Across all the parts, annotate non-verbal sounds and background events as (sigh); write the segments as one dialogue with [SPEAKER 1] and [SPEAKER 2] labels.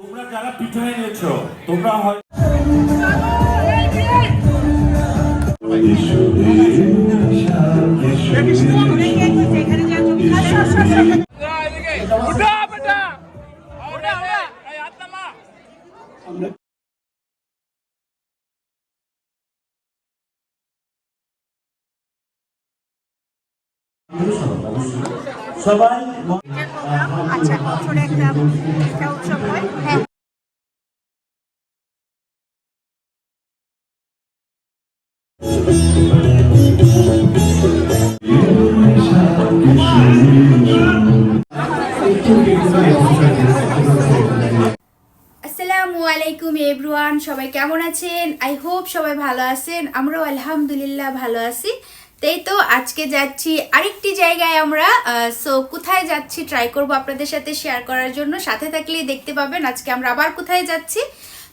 [SPEAKER 1] তোমরা যারা পিছনে নিয়েছো তোমরা হয়
[SPEAKER 2] উঠা
[SPEAKER 1] সবাই
[SPEAKER 3] আচ্ছা বছরে একটা একটা উৎসব হয়। হ্যাঁ। আসসালামু আলাইকুম এভরিওয়ান সবাই কেমন আছেন? আই হোপ সবাই ভালো আছেন। আমরাও আলহামদুলিল্লাহ ভালো আছি। তাই তো, আজকে যাচ্ছি আরেকটি জায়গায় আমরা। সো কোথায় যাচ্ছি ট্রাই করব আপনাদের সাথে শেয়ার করার জন্য। সাথে থাকলেই দেখতে পাবেন আজকে আমরা আবার কোথায় যাচ্ছি।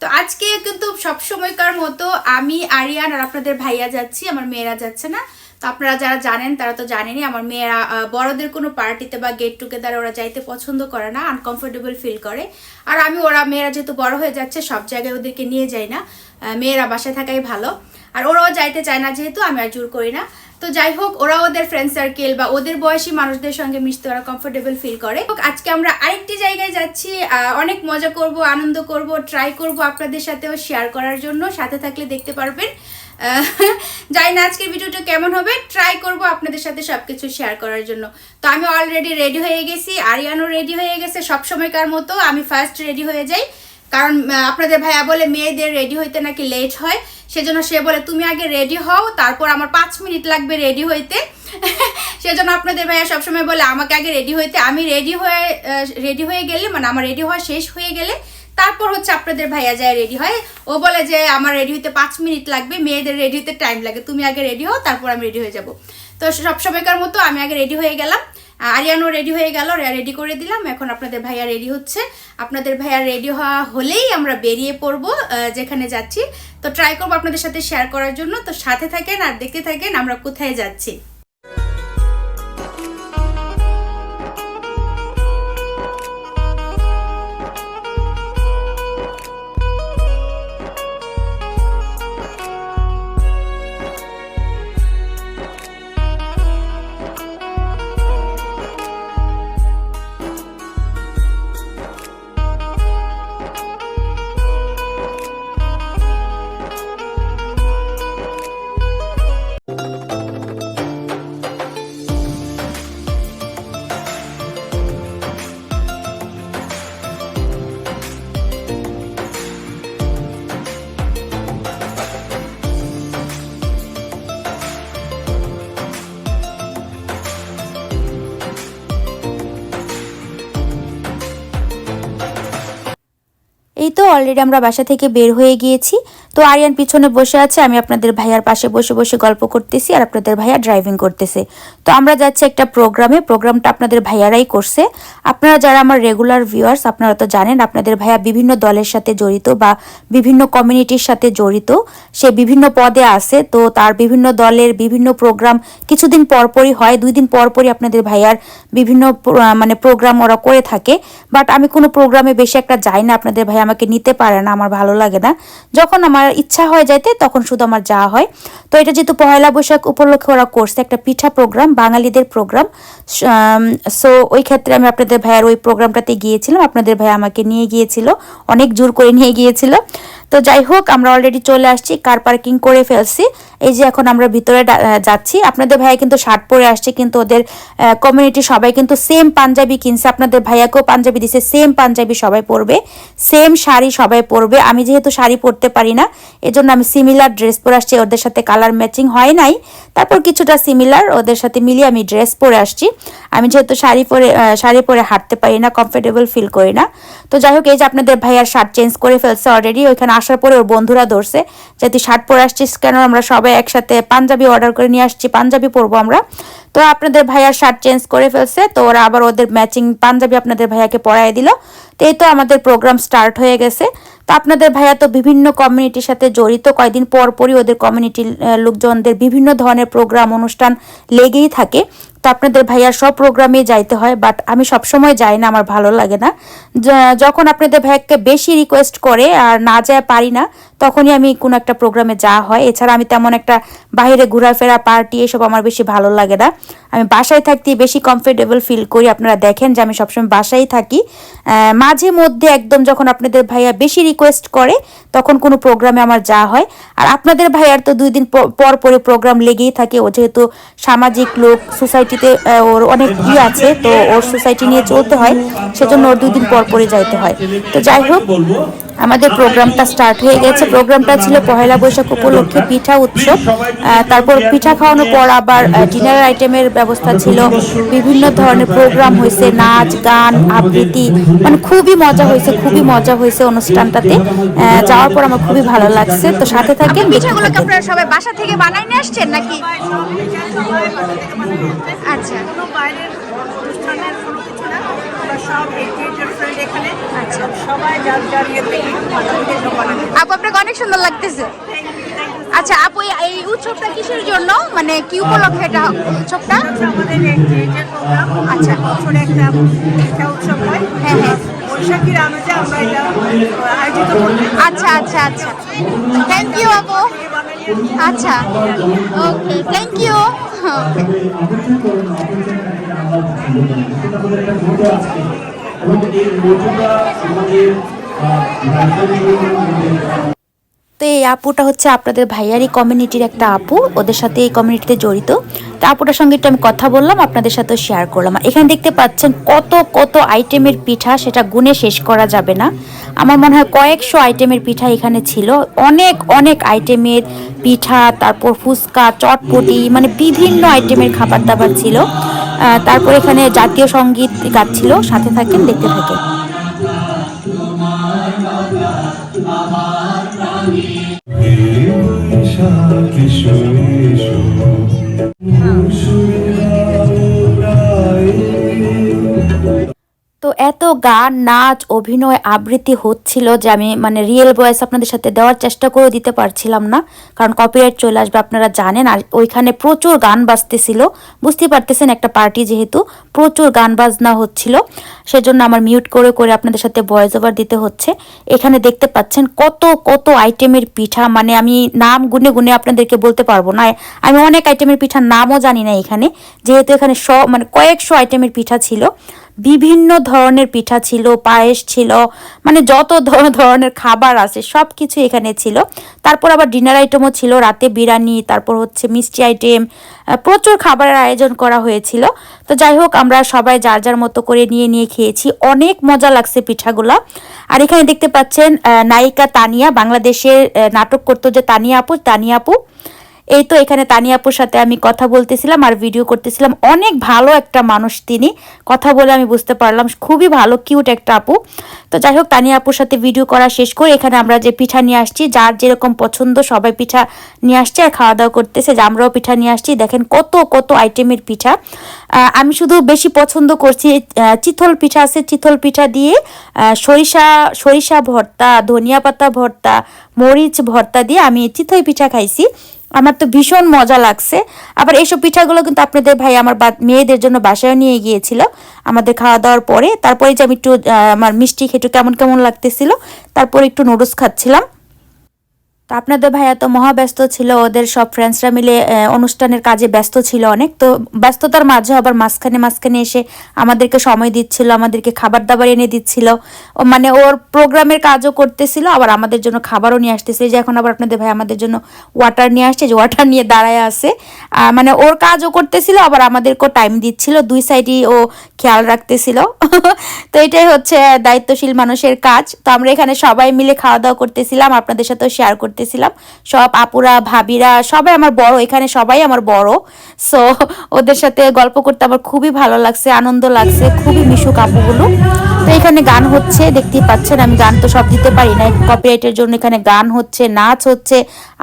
[SPEAKER 3] তো আজকে কিন্তু সব সময়কার মতো আমি, আরিয়ান আর আপনাদের ভাইয়া যাচ্ছি, আমার মেয়েরা যাচ্ছে না। তো আপনারা যারা জানেন, তারা তো জানেনই আমার মেয়েরা বড়দের কোনো পার্টিতে বা গেট টুগেদার ওরা যাইতে পছন্দ করে না আনকমফোর্টেবল ফিল করে। আর আমি, ওরা মেয়েরা যেহেতু বড় হয়ে যাচ্ছে, সব জায়গায় ওদেরকে নিয়ে যাই না। মেয়েরা বাসায় থাকাই ভালো। আর ওরাও যাইতে চায় না যেহেতু, আমি আর জোর করি না। তো যাই হোক ওরা ওদের ফ্রেন্ড সার্কেল বা ওদের বয়সী মানুষদের সঙ্গে মিশতে ওরা কমফোর্টেবল ফিল করে। আজকে আমরা আরেকটি জায়গায় যাচ্ছি। অনেক মজা করব, আনন্দ করব ট্রাই করব আপনাদের সাথেও শেয়ার করার জন্য। সাথে থাকলে দেখতে পারবেন। (laughs) জানি না আজকের ভিডিওটা কেমন হবে। ট্রাই করব আপনাদের সাথে সবকিছু শেয়ার করার জন্য। তো আমি অলরেডি রেডি হয়ে গেছি। আরিয়ানও রেডি হয়ে গেছে সব সময়কার মতো। আমি ফার্স্ট রেডি হয়ে যাই। কারণ আপনাদের ভাইয়া বলে মেয়েদের রেডি হইতে নাকি লেট হয়, সেজন্য সে বলে, তুমি আগে রেডি হও, তারপর আমার পাঁচ মিনিট লাগবে রেডি হইতে। (laughs) সেজন্য আপনাদের ভাইয়া সবসময় বলে, আমাকে আগে রেডি হইতে। আমি রেডি হয়ে রেডি হয়ে গেলে মানে আমার রেডি হওয়া শেষ হয়ে গেলে তারপর হচ্ছে আপনাদের ভাইয়া যায় রেডি হয়। ও বলে যে, আমার রেডি হইতে পাঁচ মিনিট লাগবে, মেয়েদের রেডি হইতে টাইম লাগে। তুমি আগে রেডি হও, তারপর আমি রেডি হয়ে যাব। তো সব সময়কার মতো আমি আগে রেডি হয়ে গেলাম। আরিয়ানও রেডি হয়ে গেল রেডি করে দিলাম। এখন আপনাদের ভাইয়া রেডি হচ্ছে। আপনাদের ভাইয়া রেডি হওয়া হলেই আমরা বেরিয়ে পড়ব যেখানে যাচ্ছি। তো ট্রাই করব আপনাদের সাথে শেয়ার করার জন্য। তো সাথে থাকেন আর দেখতে থাকেন আমরা কোথায় যাচ্ছি। এই তো অলরেডি আমরা বাসা থেকে বের হয়ে গিয়েছি। তো আরিয়ান পিছনে বসে আছে, আমি আপনাদের ভাইয়ার পাশে বসে বসে গল্প করতেছি আর আপনাদের ভাইয়া ড্রাইভিং করতেছে। তো আমরা যাচ্ছি একটা প্রোগ্রামে প্রোগ্রামটা আপনাদের ভাইয়ারাই করছে। আপনারা যারা আমার রেগুলার ভিউয়ার্স আপনারা তো জানেন, আপনাদের ভাইয়া বিভিন্ন দলের সাথে জড়িত বা বিভিন্ন কমিউনিটির সাথে জড়িত। সে বিভিন্ন পদে আছে, তো তার বিভিন্ন দলের বিভিন্ন প্রোগ্রাম কিছুদিন পরপরই হয়, দুই দিন পরপরই আপনাদের ভাইয়ার বিভিন্ন মানে প্রোগ্রাম ওরা করে থাকে। বাট আমি কোনো প্রোগ্রামে বেশি একটা যাই না, আপনাদের ভাই আমাকে নিতে পারে না, আমার ভালো লাগে না। যখন আমার ইচ্ছা হয় যাইতে, তখন শুধু আমার যাওয়া হয়। তো এটা যেহেতু পয়লা বৈশাখ উপলক্ষে ওরা করছে একটা পিঠা প্রোগ্রাম, বাঙালিদের প্রোগ্রাম। সো ওই ক্ষেত্রে আমি আপনাদের ভাইয়ার ওই প্রোগ্রামটাতে গিয়েছিলাম। আপনাদের ভাই আমাকে নিয়ে গিয়েছিল, অনেক জোর করে নিয়ে গিয়েছিল। তো যাই হোক আমরা অলরেডি চলে আসছি কার পার্কিং করে ফেলছি। এই যে এখন আমরা ভিতরে যাচ্ছি। আপনাদের ভাইয়া কিন্তু শার্ট পরে আসছে, কিন্তু ওদের কমিউনিটি সবাই কিন্তু সেম পাঞ্জাবি কিনছে। আপনাদের ভাইয়াকেও পাঞ্জাবি দিছে সেম পাঞ্জাবি সবাই পরবে সেম শাড়ি সবাই পরবে। আমি যেহেতু শাড়ি পরতে পারি না, এজন্য আমি সিমিলার ড্রেস পরে আসছি। ওদের সাথে কালার ম্যাচিং হয় নাই। তারপর কিছুটা সিমিলার ওদের সাথে মিলিয়ে আমি ড্রেস পরে আসছি। আমি যেহেতু শাড়ি পরে শাড়ি পরে হাঁটতে পারি না কমফোর্টেবল ফিল করি না। তো যাই হোক এই যে আপনাদের ভাইয়ার শার্ট চেঞ্জ করে ফেলছে অলরেডি ওইখানে আসার পরে ওর বন্ধুরা ধরছে যে তুই শার্ট পরে আসছিস কেন? আমরা সবাই একসাথে পাঞ্জাবি অর্ডার করে নিয়ে আসছি, পাঞ্জাবি পরবো আমরা। তো আপনাদের ভাইয়া শার্ট চেঞ্জ করে ফেলছে, তো ওরা আবার ওদের ম্যাচিং পাঞ্জাবি আপনাদের ভাইয়াকে পরাই দিল। তো এই তো আমাদের প্রোগ্রাম স্টার্ট হয়ে গেছে। আপনাদের ভাইয়া তো বিভিন্ন কমিউনিটির সাথে জড়িত। কয়েকদিন পর পরই ওদের কমিউনিটির লোকজনদের বিভিন্ন ধরনের প্রোগ্রাম অনুষ্ঠান লেগেই থাকে।
[SPEAKER 4] তো আপনাদের ভাইয়ার সব প্রোগ্রামে যাইতে হয় বাট আমি সবসময় যাই না, আমার ভালো লাগে না। যখন আপনাদের ভাইয়াকে বেশি রিকোয়েস্ট করে আর না যায় পারি না, তখনই আমি কোনো একটা প্রোগ্রামে যাওয়া হয়। এছাড়া আমি তেমন একটা বাইরে ঘোরাফেরা পার্টি এসব আমার বেশি ভালো লাগে না। আমি বাসায় থাকতে বেশি কমফোর্টেবল ফিল করি। আপনারা দেখেন যে আমি সবসময় বাসায় থাকি। মাঝে মধ্যে একদম যখন আপনাদের ভাইয়া বেশি রিকোয়েস্ট করে, তখন কোনো প্রোগ্রামে আমার যা হয়। আর আপনাদের ভাইয়ার তো দুই দিন পর পরে প্রোগ্রাম লেগেই থাকে। ও যেহেতু সামাজিক লোক সোসাইটিতে ওর অনেক ই আছে, তো ওর সোসাইটি নিয়ে চলতে হয়। সেজন্য ওর দুই দিন পর পরে যাইতে হয়। তো যাই হোক আমাদের প্রোগ্রামটা স্টার্ট হয়ে গেছে। প্রোগ্রামটা ছিল পহেলা বৈশাখ উপলক্ষে পিঠা উৎসব। তারপর পিঠা খাওয়ানোর পর আবার ডিনার আইটেমের ব্যবস্থা ছিল। বিভিন্ন ধরনের প্রোগ্রাম হয়েছে নাচ গান আবৃত্তি। মানে খুবই মজা হয়েছে খুবই মজা হয়েছে অনুষ্ঠানটাতে। যাওয়ার পর আমার খুবই ভালো লাগছে। তো সাথে থাকেন দেখতে
[SPEAKER 3] পিঠাগুলোকে আপনারা সবাই বাসা থেকে বানাই নিয়ে আসছেন নাকি? আচ্ছা।
[SPEAKER 5] কোনো বাইরের অনুষ্ঠানের কোনো কিছু না সব এখানে আচ্ছা
[SPEAKER 3] আপু আপনাকে অনেক সুন্দর লাগতেছে। আচ্ছা আপু এই- উৎসবটা কিসের জন্য? মানে কি উপলক্ষে এটা উৎসবটা?
[SPEAKER 5] আমাদের এগ্রিগেটেড প্রোগ্রাম আচ্ছা। একটা উৎসব হয়।
[SPEAKER 3] হ্যাঁ, হ্যাঁ।
[SPEAKER 5] বৈশাখীর আমেজে আমরা এটা আয়োজিত করি
[SPEAKER 3] আচ্ছা আচ্ছা আচ্ছা। থ্যাংক ইউ আপু। আচ্ছা। ওকে থ্যাংক ইউ ওকে
[SPEAKER 4] তো এই আপুটা হচ্ছে আপনাদের ভাইয়ারি কমিউনিটির একটা আপু। ওদের সাথে এই কমিউনিটিতে জড়িত। তো আপুটার সঙ্গে একটু আমি কথা বললাম, আপনাদের সাথেও শেয়ার করলাম। এখানে দেখতে পাচ্ছেন কত কত আইটেমের পিঠা, সেটা গুনে শেষ করা যাবে না। আমার মনে হয় কয়েকশো আইটেমের পিঠা এখানে ছিল। অনেক অনেক আইটেমের পিঠা, তারপর ফুচকা, চটপটি মানে বিভিন্ন আইটেমের খাবার দাবার ছিল। তারপর এখানে জাতীয় সংগীত গাচ্ছিল সাথে থাকেন দেখতে থাকেন। গান, নাচ, অভিনয় আবৃত্তি হচ্ছিল যে আমি মানে রিয়েল ভয়েস আপনাদের সাথে দেওয়ার চেষ্টা করে দিতে পারছিলাম না। কারণ কপিরাইট চলে আসবে, আপনারা জানেন। আর ওইখানে প্রচুর গান বাজতেছিল বুঝতে পারতেছেন একটা পার্টি যেহেতু, প্রচুর গান বাজনা হচ্ছিল। সেজন্য আমার মিউট করে করে আপনাদের সাথে ভয়েস ওভার দিতে হচ্ছে। এখানে দেখতে পাচ্ছেন কত কত আইটেমের পিঠা। মানে আমি নাম গুনে গুনে আপনাদেরকে বলতে পারব না। আমি অনেক আইটেমের পিঠার নামও জানি না এখানে। যেহেতু এখানে সব মানে কয়েকশো আইটেমের পিঠা ছিল। বিভিন্ন ধরনের পিঠা ছিল, পায়েস ছিল মানে যত ধরনের খাবার আছে সব কিছু এখানে ছিল। তারপর আবার ডিনার আইটেমও ছিল, রাতে বিরিয়ানি, তারপর হচ্ছে মিষ্টি আইটেম প্রচুর খাবারের আয়োজন করা হয়েছিল। তো যাই হোক, আমরা সবাই যার যার মতো করে নিয়ে নিয়ে খেয়েছি। অনেক মজা লাগছে পিঠাগুলা। আর এখানে দেখতে পাচ্ছেন নায়িকা তানিয়া, বাংলাদেশের নাটক করতো যে তানিয়া আপু তানিয়া আপু এই তো এখানে তানিয়া আপুর সাথে আমি কথা বলতেছিলাম আর ভিডিও করতেছিলাম। অনেক ভালো একটা মানুষ তিনি। কথা বলে আমি বুঝতে পারলাম। খুবই ভালো কিউট একটা আপু। তো যাই হোক তানিয়া আপুর সাথে ভিডিও করা শেষ করে এখানে আমরা যে পিঠা নিয়ে আসছি, যার যেরকম পছন্দ সবাই পিঠা নিয়ে আসছে আর খাওয়া দাওয়া করতেছে। যে আমরাও পিঠা নিয়ে আসছি, দেখেন কত কত আইটেমের পিঠা। আমি শুধু বেশি পছন্দ করছি চিতল পিঠা আছে, চিতল পিঠা দিয়ে সরিষা সরিষা ভর্তা, ধনিয়া পাতা ভর্তা, মরিচ ভর্তা দিয়ে আমি চিতই পিঠা খাইছি। আমার তো ভীষণ মজা লাগছে। আবার এইসব পিঠাগুলো কিন্তু আপনাদের ভাই আমার মেয়েদের জন্য বাসায় নিয়ে গিয়েছিল। আমাদের খাওয়া দাওয়ার পরে। তারপরে যে আমি একটু আমার মিষ্টি খেটু কেমন কেমন লাগতেছিল, তারপরে একটু নুডলস খাচ্ছিলাম। তো আপনাদের ভাইয়া তো মহাব্যস্ত ছিল ওদের সব ফ্রেন্ডসরা মিলে অনুষ্ঠানের কাজে ব্যস্ত ছিল অনেক। তো ব্যস্ততার মাঝে আবার মাঝখানে মাঝখানে এসে আমাদেরকে সময় দিচ্ছিল আমাদেরকে খাবার দাবার এনে দিচ্ছিল। মানে ওর প্রোগ্রামের কাজও করতেছিল আবার আমাদের জন্য খাবারও নিয়ে আসতেছে যে এখন আবার আপনাদের ভাই আমাদের জন্য ওয়াটার নিয়ে আসছে যে ওয়াটার নিয়ে দাঁড়ায় আহ, মানে ওর কাজও করতেছিল আবার আমাদেরকেও টাইম দিচ্ছিল। দুই সাইডই ও খেয়াল রাখতেছিল। (laughs) তো এটাই হচ্ছে দায়িত্বশীল মানুষের কাজ। তো আমরা এখানে সবাই মিলে খাওয়া দাওয়া করতেছিলাম আপনাদের সাথেও শেয়ার করতেছিলাম। সব আপুরা, ভাবিরা, সবাই আমার বড়, এখানে সবাই আমার বড়। সো ওদের সাথে গল্প করতে আমার খুবই ভালো লাগছে, আনন্দ লাগছে, খুবই মিশুক আপুগুলো। তো এখানে গান হচ্ছে, দেখতেই পাচ্ছেন, আমি গান তো সব দিতে পারি না কপিরাইটের জন্য এখানে গান হচ্ছে, নাচ হচ্ছে,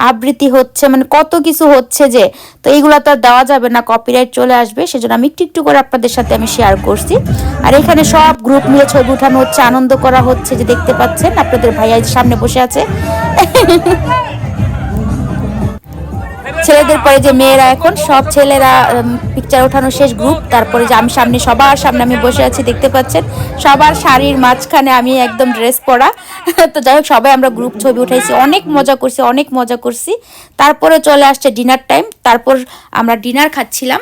[SPEAKER 4] আবৃত্তি হচ্ছে মানে কত কিছু হচ্ছে যে। তো এইগুলো তো আর দেওয়া যাবে না কপিরাইট চলে আসবে, সেজন্য আমি একটু একটু করে আপনাদের সাথে আমি শেয়ার করছি। আর এখানে সব গ্রুপ মিলে ছবি উঠানো হচ্ছে, আনন্দ করা হচ্ছে, যে দেখতে পাচ্ছেন, আপনাদের ভাইয়া সামনে বসে আছে। (laughs) ছেলেদের পরে যে মেয়েরা এখন, সব ছেলেরা পিকচার ওঠানো শেষ গ্রুপ তারপরে যে আমি সামনে, সবার সামনে আমি বসে আছি, দেখতে পাচ্ছেন? সবার শাড়ির মাঝখানে আমি একদম ড্রেস পরা। (laughs) তো যাই হোক, সবাই আমরা গ্রুপ ছবি উঠাইছি। অনেক মজা করছি, অনেক মজা করছি। তারপরে চলে আসছে ডিনার টাইম তারপর আমরা ডিনার খাচ্ছিলাম।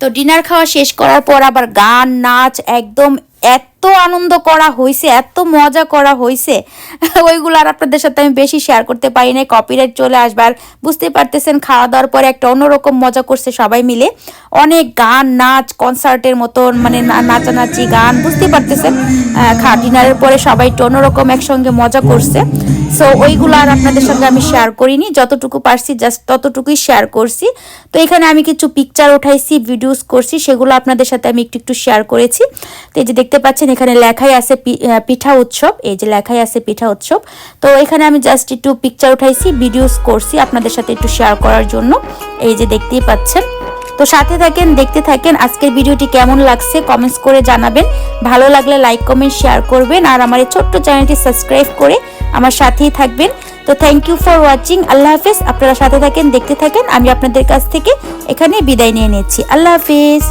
[SPEAKER 4] তো ডিনার খাওয়া শেষ করার পর আবার গান, নাচ, একদম এত আনন্দ করা হয়েছে এত মজা করা হয়েছে (laughs) ওইগুলো আর আপনাদের সাথে আমি বেশি শেয়ার করতে পারি না কপিরাইট চলে আসবার বুঝতে পারতেছেন খাওয়া দাওয়ার পরে একটা অন্যরকম মজা করছে সবাই মিলে। অনেক গান, নাচ, কনসার্টের মতন মানে নাচানাচি গান, বুঝতে পারতেছেন? খা, ডিনারের পরে সবাই একটু অন্যরকম একসঙ্গে মজা করছে। সো ওইগুলো আর আপনাদের সঙ্গে আমি শেয়ার করিনি, যতটুকু পারছি জাস্ট ততটুকুই শেয়ার করছি। তো এখানে আমি কিছু পিকচার উঠাইছি ভিডিওস করছি, সেগুলো আপনাদের সাথে আমি একটু একটু শেয়ার করেছি। তো এই যে দেখতে পাচ্ছেন এখানে লেখাই আছে পিঠা উৎসব। এই যে লেখাই আছে পিঠা উৎসব। তো এখানে আমি জাস্ট একটু পিকচার উঠাইছি ভিডিওস করছি আপনাদের সাথে একটু শেয়ার করার জন্য। এই যে দেখতেই পাচ্ছেন। তো সাথে থাকেন, দেখতে থাকেন আজকের ভিডিওটি কেমন লাগছে কমেন্টস করে জানাবেন। ভালো লাগলে লাইক কমেন্ট শেয়ার করবেন। আর আমার এই ছোট্ট চ্যানেলটি সাবস্ক্রাইব করে আমার সাথেই থাকবেন। তো থ্যাংক ইউ ফর ওয়াচিং আল্লাহ হাফেজ। আপনারা সাথে থাকেন, দেখতে থাকেন। আমি আপনাদের কাছ থেকে এখানে বিদায় নিয়ে নিচ্ছি। আল্লাহ হাফেজ।